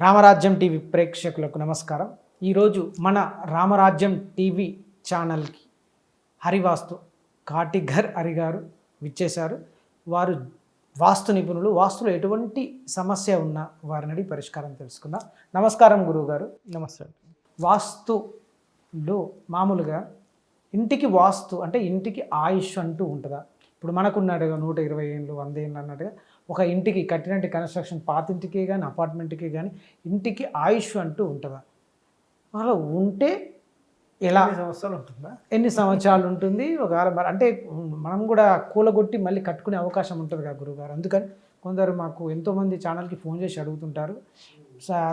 రామరాజ్యం TV ప్రేక్షకులకు నమస్కారం. ఈరోజు మన రామరాజ్యం టీవీ ఛానల్కి హరివాస్తు కాటిఘర్ హరి గారు విచ్చేశారు. వారు వాస్తు నిపుణులు. వాస్తులో ఎటువంటి సమస్య ఉన్నా వారిని అడిగి పరిష్కారం తెలుసుకుందాం. నమస్కారం గురువుగారు. నమస్తే. అండి వాస్తులో మామూలుగా ఇంటికి వాస్తు అంటే ఇంటికి ఆయుష్ అంటూ ఉంటుందా? ఇప్పుడు మనకున్నట్టుగా నూట ఇరవై ఏళ్ళు వంద ఏళ్ళు అన్నట్టుగా. ఒక ఇంటికి కట్టినట్టు కన్స్ట్రక్షన్ పాతింటికి కానీ అపార్ట్మెంట్కి కానీ ఇంటికి ఆయుష్ అంటూ ఉంటుందా? అలా ఉంటే ఎలా? సంవత్సరాలు ఉంటుందా? ఎన్ని సంవత్సరాలు ఉంటుంది? ఒకవేళ మరి అంటే మనం కూడా కూలగొట్టి మళ్ళీ కట్టుకునే అవకాశం ఉంటుంది కదా గురుగారు. అందుకని కొందరు మాకు ఎంతోమంది ఛానల్కి ఫోన్ చేసి అడుగుతుంటారు.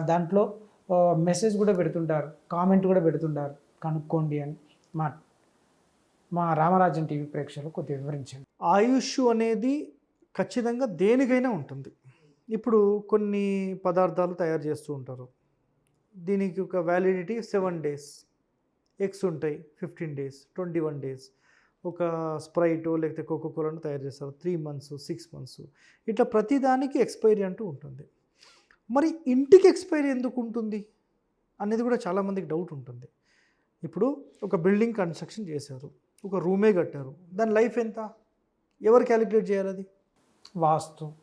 దాంట్లో మెసేజ్ కూడా పెడుతుంటారు. కామెంట్ కూడా పెడుతుంటారు. కనుక్కోండి అని మా మా రామరాజ్యం టీవీ ప్రేక్షకులు కొద్దిగా వివరించండి. ఆయుష్ అనేది ఖచ్చితంగా దేనికైనా ఉంటుంది. ఇప్పుడు కొన్ని పదార్థాలు తయారు చేస్తూ ఉంటారు. దీనికి ఒక వ్యాలిడిటీ సెవెన్ డేస్ ఎగ్స్ ఉంటాయి fifteen days twenty one days ఒక స్ప్రైట్ లేకపోతే కోకోకోలను తయారు చేస్తారు త్రీ మంత్స్ సిక్స్ మంత్స్ ఇట్లా ప్రతిదానికి ఎక్స్పైరీ అంటూ ఉంటుంది. మరి ఇంటికి ఎక్స్పైరీ ఎందుకు ఉంటుంది? అనేది కూడా చాలామందికి డౌట్ ఉంటుంది. ఇప్పుడు ఒక బిల్డింగ్ కన్స్ట్రక్షన్ చేశారు. ఒక రూమే కట్టారు. దాని లైఫ్ ఎంత? ఎవరు క్యాలిక్యులేట్ చేయాలి అది? వాస్తు.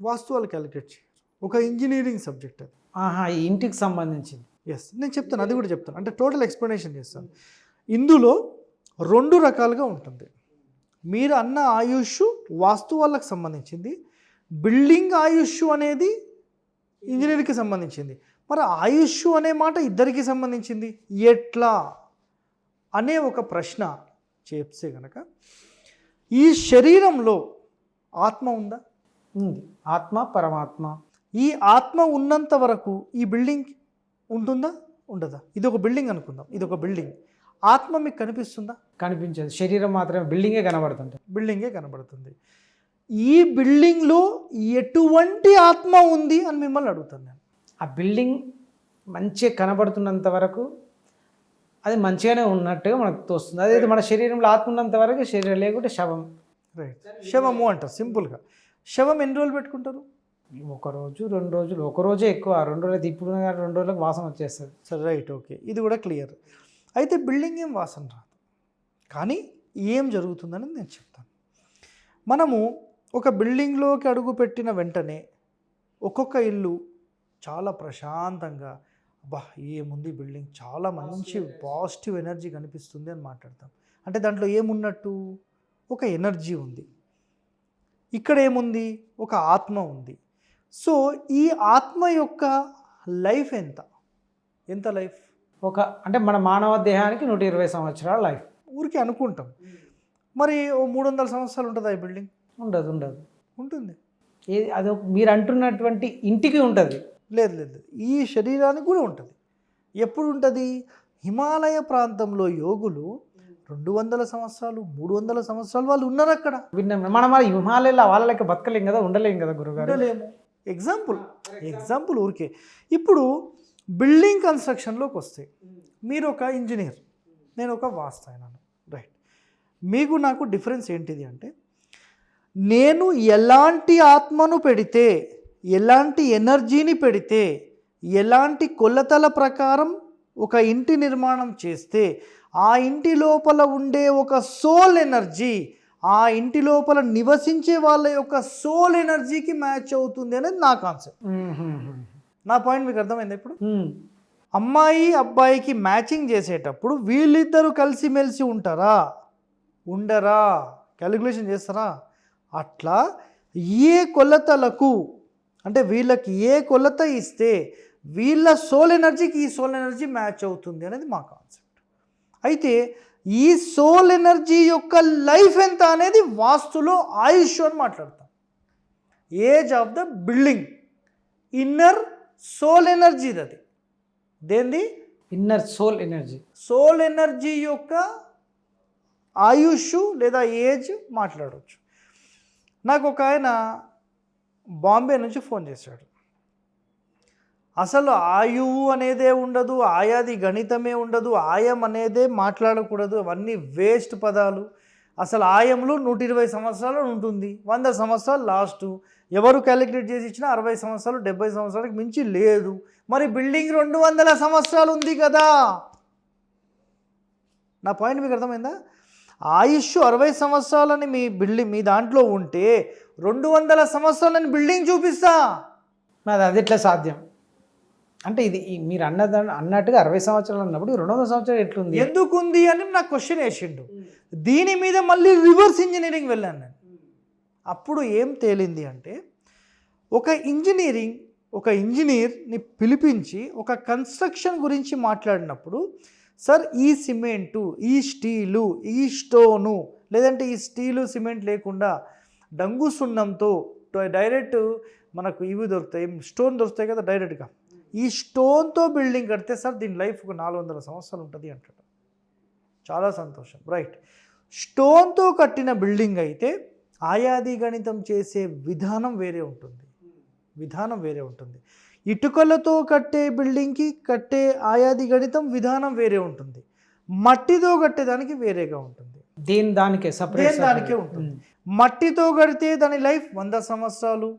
వాస్తు వాళ్ళు క్యాలిక్యులేట్ చేయరు. ఒక ఇంజనీరింగ్ సబ్జెక్ట్ అది. ఆహా ఈ ఇంటికి సంబంధించింది. ఎస్ నేను చెప్తాను అది కూడా చెప్తాను. అంటే టోటల్ ఎక్స్ప్లెనేషన్ చేస్తాను. ఇందులో రెండు రకాలుగా ఉంటుంది. మీరు అన్న ఆయుష్ వాస్తు వాళ్ళకి సంబంధించింది బిల్డింగ్ ఆయుష్ అనేది ఇంజనీరింగ్కి సంబంధించింది. మరి ఆయుష్ అనే మాట ఇద్దరికి సంబంధించింది? ఎట్లా? అనే ఒక ప్రశ్న చేస్తే గనక ఈ శరీరంలో ఆత్మ ఉందా? ఉంది. ఆత్మ పరమాత్మ. ఈ ఆత్మ ఉన్నంత వరకు ఈ బిల్డింగ్ ఉంటుందా? ఉండదా? ఇది ఒక బిల్డింగ్ అనుకుందాం. ఇది ఒక బిల్డింగ్. ఆత్మ మీకు కనిపిస్తుందా? కనిపించదు. శరీరం మాత్రమే బిల్డింగే కనబడుతుంటుంది బిల్డింగే కనబడుతుంది. ఈ బిల్డింగ్లో ఎటువంటి ఆత్మ ఉంది అని మిమ్మల్ని అడుగుతాను నేను. ఆ బిల్డింగ్ మంచిగా కనబడుతున్నంత వరకు అది మంచిగానే ఉన్నట్టుగా మనకు తోస్తుంది. అదే మన శరీరంలో ఆత్మ ఉన్నంత వరకు శరీరం లేకుంటే శవం. రైట్ శవము అంటారు సింపుల్గా. శవం ఎన్ని రోజులు పెట్టుకుంటారు? ఒక రోజు రెండు రోజులు ఒక రోజే ఎక్కువ. రెండు రోజులు ఇప్పుడు రెండు రోజులకు వాసన వచ్చేస్తుంది. సరే రైట్ ఓకే. ఇది కూడా క్లియర్. అయితే బిల్డింగ్ ఏం వాసన రాదు. కానీ ఏం జరుగుతుందని నేను చెప్తాను. మనము ఒక బిల్డింగ్లోకి అడుగు పెట్టిన వెంటనే ఒక్కొక్క ఇల్లు చాలా ప్రశాంతంగా అబ్బా ఏముంది బిల్డింగ్? చాలా మంచి పాజిటివ్ ఎనర్జీ కనిపిస్తుంది అని మాట్లాడతాం. అంటే దాంట్లో ఏమున్నట్టు? ఒక ఎనర్జీ ఉంది. ఇక్కడ ఏముంది? ఒక ఆత్మ ఉంది. సో ఈ ఆత్మ యొక్క లైఫ్ ఎంత? ఎంత లైఫ్? ఒక అంటే మన మానవ దేహానికి నూట ఇరవై సంవత్సరాల లైఫ్. ఊరికే అనుకుంటాం. మరి ఓ మూడు వందల సంవత్సరాలు ఉంటుందా ఈ బిల్డింగ్? ఉండదు ఉండదు. ఉంటుంది. ఏది అది మీరు అంటున్నటువంటి ఇంటికి ఉంటుంది. లేదు లేదు. ఈ శరీరానికి కూడా ఉంటుంది. ఎప్పుడు ఉంటుంది? హిమాలయ ప్రాంతంలో యోగులు రెండు వందల సంవత్సరాలు మూడు వందల సంవత్సరాలు వాళ్ళు ఉన్నారు అక్కడ. విన్నాం మనం మరి హిమాలయాల్లో వాళ్ళ లెక్క బతకలేం కదా ఉండలేం కదా గురుగారు? ఉండలేము. ఎగ్జాంపుల్ ఎగ్జాంపుల్ ఊరికే. ఇప్పుడు బిల్డింగ్ కన్స్ట్రక్షన్లోకి వస్తే మీరు ఒక ఇంజనీర్ నేను ఒక వాస్తు అయినాను రైట్ మీకు నాకు డిఫరెన్స్ ఏంటిది అంటే నేను ఎలాంటి ఆత్మను పెడితే ఎలాంటి ఎనర్జీని పెడితే ఎలాంటి కొలతల ప్రకారం ఒక ఇంటి నిర్మాణం చేస్తే ఆ ఇంటి లోపల ఉండే ఒక సోల్ ఎనర్జీ ఆ ఇంటి లోపల నివసించే వాళ్ళ యొక్క సోల్ ఎనర్జీకి మ్యాచ్ అవుతుంది అనేది నా కాన్సెప్ట్. నా పాయింట్ మీకు అర్థమైంది ఇప్పుడు? అమ్మాయి అబ్బాయికి మ్యాచింగ్ చేసేటప్పుడు వీళ్ళిద్దరూ కలిసిమెలిసి ఉంటారా? ఉండరా? క్యాలిక్యులేషన్ చేస్తారా? అట్లా ఏ కొలతలకు అంటే వీళ్ళకి ఏ కొలత ఇస్తే వీళ్ళ సోల్ ఎనర్జీకి ఈ సోల్ ఎనర్జీ మ్యాచ్ అవుతుంది అనేది మా కాన్సెప్ట్. అయితే ఈ సోల్ ఎనర్జీ యొక్క లైఫ్ ఎంత అనేది వాస్తులో ఆయుష్ అని మాట్లాడతాం. Age of the building. Inner soul ఎనర్జీది అది. దేంది inner soul energy. Soul energy యొక్క ఆయుష్ లేదా ఏజ్ మాట్లాడవచ్చు. నాకు ఒక ఆయన బాంబే నుంచి ఫోన్ చేశాడు. అసలు ఆయువు అనేదే ఉండదు ఆయాది గణితమే ఉండదు ఆయం అనేదే మాట్లాడకూడదు. అవన్నీ వేస్ట్ పదాలు. అసలు ఆయంలో నూట ఇరవై సంవత్సరాలు ఉంటుంది. వంద సంవత్సరాలు లాస్ట్. ఎవరు క్యాలిక్యులేట్ చేసి ఇచ్చినా అరవై సంవత్సరాలు డెబ్బై సంవత్సరాలకు మించి లేదు. మరి బిల్డింగ్ రెండు వందల సంవత్సరాలు ఉంది కదా! నా పాయింట్ మీకు అర్థమైందా? ఆయుష్ అరవై సంవత్సరాలని మీ బిల్డింగ్ మీ దాంట్లో ఉంటే రెండు వందల సంవత్సరాలని బిల్డింగ్ చూపిస్తా. మరి అది ఎట్లా సాధ్యం? అంటే ఇది మీరు అన్నదా అన్నట్టుగా అరవై సంవత్సరాలు అన్నప్పుడు రెండు వందల సంవత్సరాలు ఎట్లుంది? ఎందుకుంది అని నాకు క్వశ్చన్ వేసిండు. దీని మీద మళ్ళీ రివర్స్ ఇంజనీరింగ్ వెళ్ళాను నేను. అప్పుడు ఏం తేలింది అంటే ఒక ఇంజనీరింగ్ ఒక ఇంజనీర్ని పిలిపించి ఒక కన్స్ట్రక్షన్ గురించి మాట్లాడినప్పుడు సార్ ఈ సిమెంటు ఈ స్టీలు ఈ స్టోను లేదంటే ఈ స్టీలు సిమెంట్ లేకుండా డంగు సున్నంతో డైరెక్ట్ మనకు ఇవి దొరుకుతాయి స్టోన్ దొరుకుతాయి కదా డైరెక్ట్గా. ఈ స్టోన్తో బిల్డింగ్ కడితే సార్ దీని లైఫ్ ఒక నాలుగు వందల సంవత్సరాలు ఉంటుంది అంటాడు. చాలా సంతోషం. రైట్. స్టోన్తో కట్టిన బిల్డింగ్ అయితే ఆయాది గణితం చేసే విధానం వేరే ఉంటుంది. విధానం వేరే ఉంటుంది. ఇటుకలతో కట్టే బిల్డింగ్కి కట్టే ఆయాది గణితం విధానం వేరే ఉంటుంది. మట్టితో కట్టేదానికి వేరేగా ఉంటుంది. దేని దానికే సపరేట్ దేని దానికే ఉంటుంది? మట్టితో కడితే దాని లైఫ్ వంద సంవత్సరాలు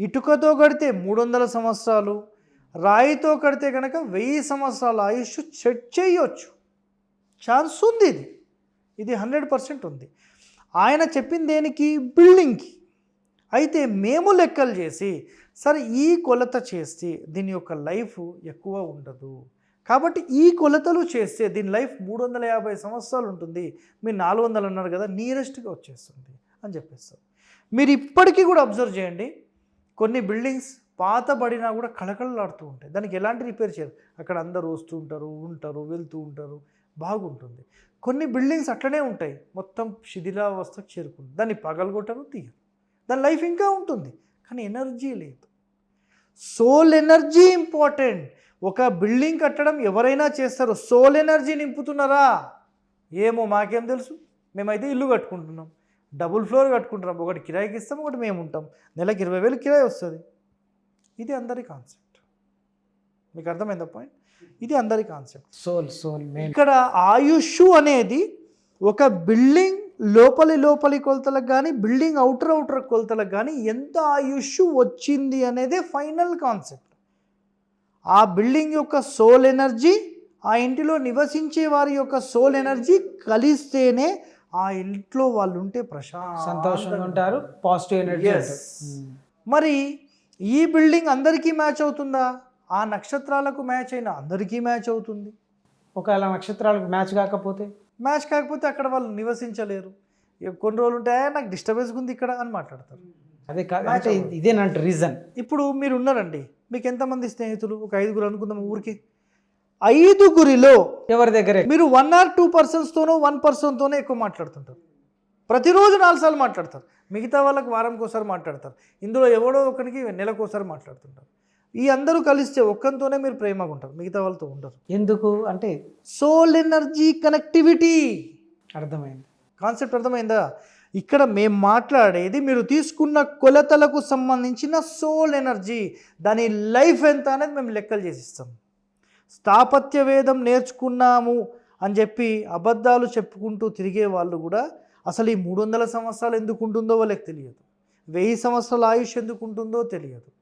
ఇటుకతో కడితే మూడు వందల సంవత్సరాలు రాయితో కడితే కనుక వెయ్యి సంవత్సరాల ఆయుష్ సెట్ చేయొచ్చు. ఛాన్స్ ఉంది ఇది. ఇది హండ్రెడ్ పర్సెంట్ ఉంది. ఆయన చెప్పింది దేనికి? బిల్డింగ్కి. అయితే మేము లెక్కలు చేసి సరే ఈ కొలత చేస్తే దీని యొక్క లైఫ్ ఎక్కువ ఉండదు. కాబట్టి ఈ కొలతలు చేస్తే దీని లైఫ్ మూడు వందల యాభై సంవత్సరాలు ఉంటుంది. మీరు నాలుగు వందలు అన్నారు కదా నియరెస్ట్గా వచ్చేస్తుంది అని చెప్పేస్తారు. మీరు ఇప్పటికీ కూడా అబ్జర్వ్ చేయండి. కొన్ని బిల్డింగ్స్ పాతబడినా కూడా కళకళలాడుతూ ఉంటాయి. దానికి ఎలాంటి రిపేర్ చేయరు. అక్కడ అందరూ వస్తూ ఉంటారు ఉంటారు వెళ్తూ ఉంటారు బాగుంటుంది. కొన్ని బిల్డింగ్స్ అట్లనే ఉంటాయి. మొత్తం శిథిలావస్థకు చేరుకుంటుంది. దాన్ని పగలగొట్టరు తీయరు. దాని లైఫ్ ఇంకా ఉంటుంది కానీ ఎనర్జీ లేదు. Soul energy important. ఒక బిల్డింగ్ కట్టడం ఎవరైనా చేస్తారు సోల్ ఎనర్జీ నింపుతున్నారా? ఏమో మాకేం తెలుసు. మేమైతే ఇల్లు కట్టుకుంటున్నాం. Double floor కట్టుకుంటున్నాం. ఒకటి కిరాయికి ఇస్తాం ఒకటి మేము ఉంటాం నెలకి ఇరవై వేలు కిరాయి వస్తుంది. ఇది అందరి కాన్సెప్ట్. మీకు అర్థమైందా పాయింట్ ఇది అందరి కాన్సెప్ట్. సోల్ సోల్ ఇక్కడ ఆయుష్ అనేది ఒక బిల్డింగ్ లోపలి లోపలి కొలతలకు కానీ బిల్డింగ్ అవుటర్ అవుటర్ కొలతలకు కానీ ఎంత ఆయుష్ వచ్చింది అనేదే ఫైనల్ కాన్సెప్ట్. ఆ బిల్డింగ్ యొక్క సోల్ ఎనర్జీ ఆ ఇంటిలో నివసించే వారి యొక్క సోల్ ఎనర్జీ కలిస్తేనే ఆ ఇంట్లో వాళ్ళు ఉంటే ప్రశాంతంగా సంతోషంగా ఉంటారు పాజిటివ్ ఎనర్జీ. మరి ఈ బిల్డింగ్ అందరికీ మ్యాచ్ అవుతుందా? ఆ నక్షత్రాలకు మ్యాచ్ అయిన అందరికీ మ్యాచ్ అవుతుంది. ఒకవేళ నక్షత్రాలకు మ్యాచ్ కాకపోతే? మ్యాచ్ కాకపోతే అక్కడ వాళ్ళు నివసించలేరు. కొన్ని రోజులు ఉంటే "ఏ, నాకు డిస్టర్బెన్స్ ఉంది ఇక్కడ అని మాట్లాడతారు. అదే కాదు ఇదేనంట రీజన్. ఇప్పుడు మీరు ఉన్నారండి. మీకు ఎంతమంది స్నేహితులు? ఒక ఐదుగురు అనుకుందాం ఊరికి. ఐదుగురిలో ఎవరి దగ్గరే? మీరు వన్ ఆర్ టూ పర్సన్స్తోనో వన్ పర్సన్తోనే ఎక్కువ మాట్లాడుతుంటారు. ప్రతిరోజు నాలుగు సార్లు మాట్లాడతారు. మిగతా వాళ్ళకి వారంకి ఒకసారి మాట్లాడతారు. ఇందులో ఎవడో ఒకరికి నెలకు ఒకసారి మాట్లాడుతుంటారు. ఈ అందరూ కలిస్తే ఒక్కంతోనే మీరు ప్రేమగా ఉంటారు. మిగతా వాళ్ళతో ఉండరు. ఎందుకు? అంటే సోల్ ఎనర్జీ కనెక్టివిటీ. అర్థమైంది. కాన్సెప్ట్ అర్థమైందా? ఇక్కడ మేము మాట్లాడేది మీరు తీసుకున్న కొలతలకు సంబంధించిన సోల్ ఎనర్జీ. దాని లైఫ్ ఎంత అనేది మేము లెక్కలు చేసిస్తాం. స్థాపత్య వేదం నేర్చుకున్నాము అని చెప్పి అబద్ధాలు చెప్పుకుంటూ తిరిగే వాళ్ళు కూడా అసలు ఈ మూడు వందల సంవత్సరాలు ఎందుకు ఉంటుందో వాళ్ళకి తెలియదు. వెయ్యి సంవత్సరాల ఆయుష్ ఎందుకు ఉంటుందో తెలియదు.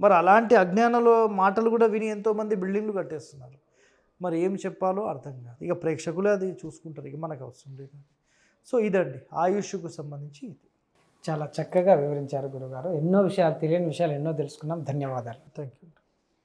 మరి అలాంటి అజ్ఞానంలో మాటలు కూడా విని ఎంతోమంది బిల్డింగ్లు కట్టేస్తున్నారు. మరి ఏం చెప్పాలో అర్థం కాదు. ఇక ప్రేక్షకులే అది చూసుకుంటారు. ఇక మనకు అవసరం లేదు సో ఇదండి. ఆయుష్కు సంబంధించి ఇది. చాలా చక్కగా వివరించారు గురుగారు. ఎన్నో విషయాలు తెలియని విషయాలు ఎన్నో తెలుసుకున్నాం. ధన్యవాదాలు. Thank you